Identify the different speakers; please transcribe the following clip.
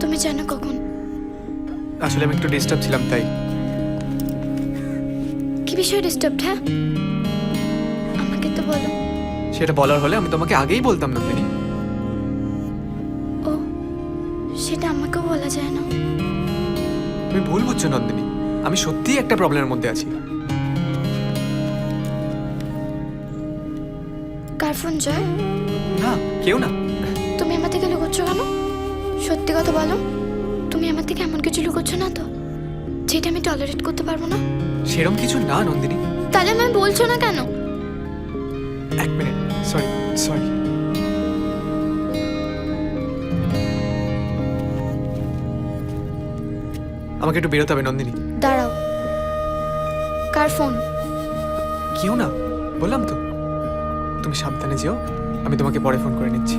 Speaker 1: তুমি জানো কখন?
Speaker 2: আসলে আমি একটু ডিস্টার্ব ছিলাম তাই।
Speaker 1: কি বিষয়ে ডিস্টার্ব হ্যাঁ? আমাকে তো বলো।
Speaker 2: সেটা বলার হলে আমি তোমাকে আগেই বলতাম নন্দিনী
Speaker 1: ও সেটা আমাকেও বলা যায় না।
Speaker 2: তুমি ভুল বুঝছ নন্দিনী। আমি সত্যিই একটা প্রবলেমের মধ্যে আছি।
Speaker 1: কার ফোন জয়?
Speaker 2: না কেউ না।
Speaker 1: সত্যি কথা বলো তুমি আমার থেকে এমন কিছু লুকোচ্ছ না তো যেটা আমি টলারেট করতে পারব না?
Speaker 2: সেরম কিছু না নন্দিনী।
Speaker 1: তাহলে আমি বলছো না কেন?
Speaker 2: এক মিনিট সরি সরি আমাকে একটু বেরোতে হবে নন্দিনী।
Speaker 1: দাঁড়াও। কার ফোন?
Speaker 2: কেউ না বললাম তো। তুমি সাবধানে যেও আমি তোমাকে পরে ফোন করে নিচ্ছি।